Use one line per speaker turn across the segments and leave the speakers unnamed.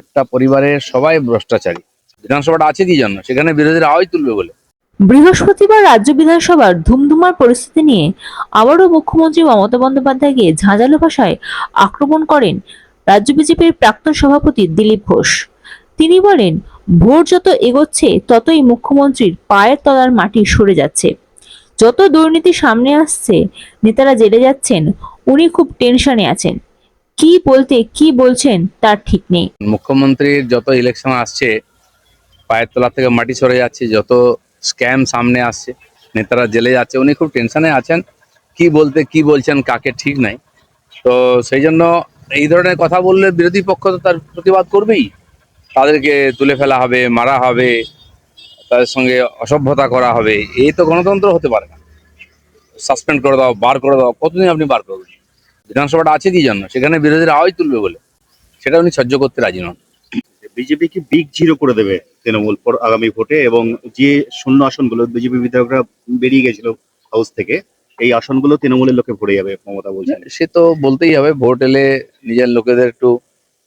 একটা পরিবারের সবাই ভ্রষ্টাচারী। বিধানসভাটা আছে কি জন্য সেখানে বিরোধীরা আওয়াজ তুলবে বলে।
বৃহস্পতিবার রাজ্য বিধানসভার ধুমধুমার পরিস্থিতি নিয়ে আবারও মুখ্যমন্ত্রী মমতা বন্দ্যোপাধ্যায়কে ঝাঁঝালো ভাষায় আক্রমণ করেন রাজ্য বিজেপির প্রাক্তন সভাপতি দিলীপ ঘোষ। তিনি বলেন, ভোট যত এগোচ্ছে, ততই মুখ্যমন্ত্রীর পায়ের তলার মাটি সরে যাচ্ছে। যত দুর্নীতি সামনে আসছে, নেতারা জেলে যাচ্ছেন, উনি খুব টেনশনে আছেন। কি বলতে, কি বলছেন তার ঠিক নেই।
মুখ্যমন্ত্রীর যত ইলেকশন আসছে, পায়ের তলা থেকে মাটি সরে যাচ্ছে, যত স্ক্যাম সামনে আসছে, নেতারা জেলে যাচ্ছে, উনি খুব টেনশনে আছেন। কি বলতে, কি বলছেন, কাকে ঠিক নাই। তো সেই জন্য এই ধরনের কথা বললে বিরোধী পক্ষ তো তার প্রতিবাদ করবেই। তাদেরকে তুলে ফেলা হবে, মারা হবে, তাদের সঙ্গে অসভ্যতা করা হবে, এই তো গণতন্ত্র হতে পারে না। সাসপেন্ড করে দাও, বার করে দাও, কতদিন আপনি বার করবেন? বিধানসভাটা আছে কি জন্য সেখানে বিরোধীরা আওয়াজ তুলবে বলে। সেটা উনি সহ্য করতে রাজি নন।
বিজেপি কি বিগ জিরো করে দেবে তৃণমূল পর আগামী ভোটে? এবং যে শূন্য আসনগুলো বিজেপি বিধায়করা বেরিয়ে গেছিল হাউস থেকে এই আসনগুলো তৃণমূলের লোকে ভরে যাবে মমতা বলছেন।
সে তো বলতেই হবে ভোট এলে নিজের লোকেদের একটু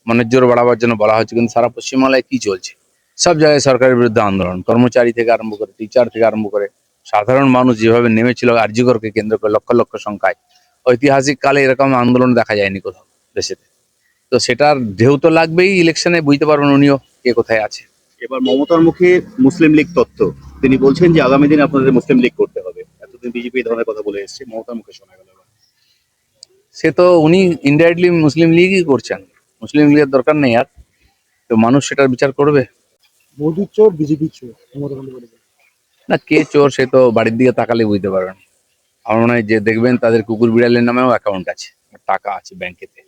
মনের জোর বাড়াবার জন্য বলা হচ্ছে কিন্তু সারা পশ্চিমবাংলায় কি চলছে? সব জায়গায় সরকারের বিরুদ্ধে আন্দোলন। কর্মচারী থেকে আরম্ভ করে টিচার থেকে আরম্ভ করে সাধারণ মানুষ যেভাবে নেমেছিল আরজিকরকে কেন্দ্র করে লক্ষ লক্ষ সংখ্যায় ঐতিহাসিক কালে এরকম আন্দোলন দেখা যায়নি কোথাও দেশেতে। তো সেটার ঢেউ তো লাগবেই ইলেকশনে বুঝতে পারবেন উনিও কে কোথায় আছে।
এবার মমতার মুখে মুসলিম লীগ তত্ত্ব। তিনি বলছেন যে আগামী দিনে আপনাদের মুসলিম লীগ করতে হবে। এতদিন বিজেপি এই ধরনের কথা বলে এসেছে মমতার মুখে শোনা গেল
সে তো উনি ইনডাইরেক্টলি মুসলিম লীগই করছেন। মুসলিম লীগের দরকার নেই আর। তো মানুষ সেটার বিচার করবে?
মোদির চোর বিজেপি চোর
না কে চোর সে তো বাড়ির দিকে তাকালে বুঝতে পারবেন। আমার মনে হয় যে দেখবেন তাদের কুকুর বিড়ালের নামেও অ্যাকাউন্ট আছে, টাকা আছে ব্যাংকেতে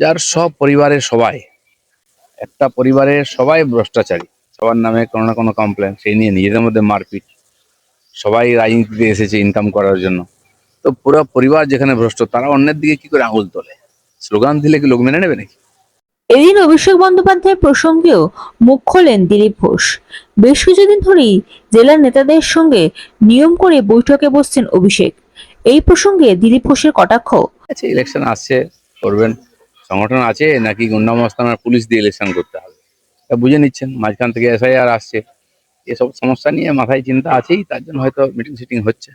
যার সব পরিবারের সবাই, একটা পরিবারের সবাই ভ্রষ্টাচারী, সবার নামে কোনো না কোনো কমপ্লেন সেই নিয়ে নিজেদের মধ্যে মারপিট। সবাই রাজনীতিতে এসেছে ইনকাম করার জন্য। তো পুরো পরিবার যেখানে ভ্রষ্ট, তারা অন্যের দিকে কি করে আঙুল তোলে? স্লোগান দিলে কি লোক মেনে নেবে নাকি?
এদিন অভিষেক বন্দ্যোপাধ্যায়ের প্রসঙ্গেও মুখ খোলেন দিলীপ ঘোষ। বেশ কিছুদিন ধরেই জেলার নেতাদের সঙ্গে নিয়ম করে বৈঠকে বসছেন অভিষেক। এই প্রসঙ্গে দিলীপ ঘোষের কটাক্ষ?
আচ্ছা ইলেকশন আসছে করবেন। সংগঠন আছে নাকি গুন্ডামস্তান আর পুলিশ দিয়ে ইলেকশন করতে হবে? তা বুঝে নিচ্ছেন মাঝখান থেকে এসআইআর আসছে। এসব সমস্যা নিয়ে মাথায় চিন্তা আছেই তার জন্য হয়তো মিটিং সিটিং হচ্ছে।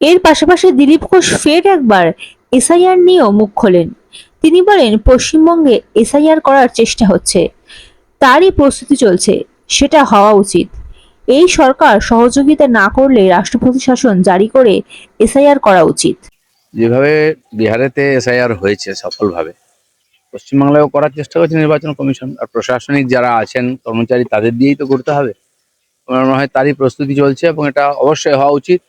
এর পাশাপাশি দিলীপ ঘোষ ফের একবার এসআইআর নিয়েও মুখ খোলেন। তিনি বলেন, পশ্চিমবঙ্গে এসআইআর করার চেষ্টা হচ্ছে। তারই প্রস্তুতি চলছে, সেটা হওয়া উচিত। এই সরকার সহযোগিতা না করলে রাষ্ট্রপতি শাসন জারি করে এসআইআর করা উচিত।
যেভাবে বিহারেতে এসআইআর হয়েছে সফলভাবে, পশ্চিমবাংলায়ও করার চেষ্টা করছে নির্বাচন কমিশন, আর প্রশাসনিক যারা আছেন কর্মচারী তাদের দিয়েই তো করতে হবে। আমার মনে হয় তারই প্রস্তুতি চলছে এবং এটা অবশ্যই হওয়া উচিত।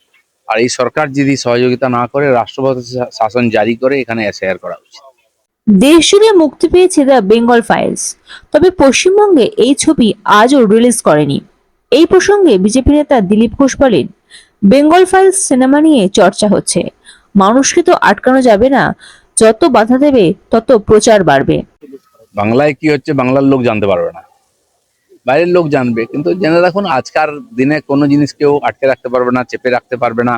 আর এই সরকার যদি সহযোগিতা না করে, রাষ্ট্রপতি শাসন জারি করে এখানে এসআইআর করা উচিত।
দেশ জুড়ে মুক্তি পেয়েছে দ্য বেঙ্গল ফাইলস তবে পশ্চিমবঙ্গে এই ছবি আজও রিলিজ করেনি। এই প্রসঙ্গে বিজেপি নেতা দিলীপ ঘোষ বলেন বেঙ্গল ফাইলস সিনেমা নিয়ে চর্চা হচ্ছে। মানুষকে তো আটকানো যাবে না, যত বাধা দেবে তত প্রচার বাড়বে।
বাংলায় কি হচ্ছে? বাংলার লোক জানতে পারবে না। বাইরের লোক জানবে, কিন্তু জেনে রাখুন, আজকার দিনে কোনো জিনিস কেউ আটকে রাখতে পারবে না, চেপে রাখতে পারবে না।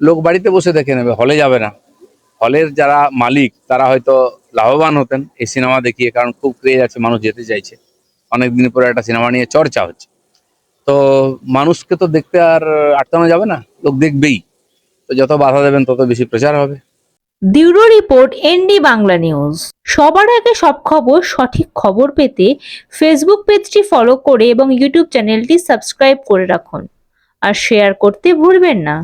লোক বাড়িতে বসে দেখে নেবে, হলে যাবে না। হলের যারা মালিক, তারা হয়তো লাভবান হতেন এই সিনেমা দেখিয়ে, কারণ খুব ক্রেজ আছে, মানুষ যেতে চাইছে। অনেক দিন পরে একটা সিনেমা নিয়ে চর্চা হচ্ছে। তো মানুষকে তো দেখতে আর আটকানো যাবে না, লোক দেখবেই। তো যত বাধা দেবেন, তত বেশি প্রচার হবে।
Bureau report, ND Bangla news. সবার আগে সব খবর, সঠিক খবর পেতে ফেসবুক পেজটি ফলো করে এবং ইউটিউব চ্যানেলটি সাবস্ক্রাইব করে রাখুন। আর শেয়ার করতে ভুলবেন না।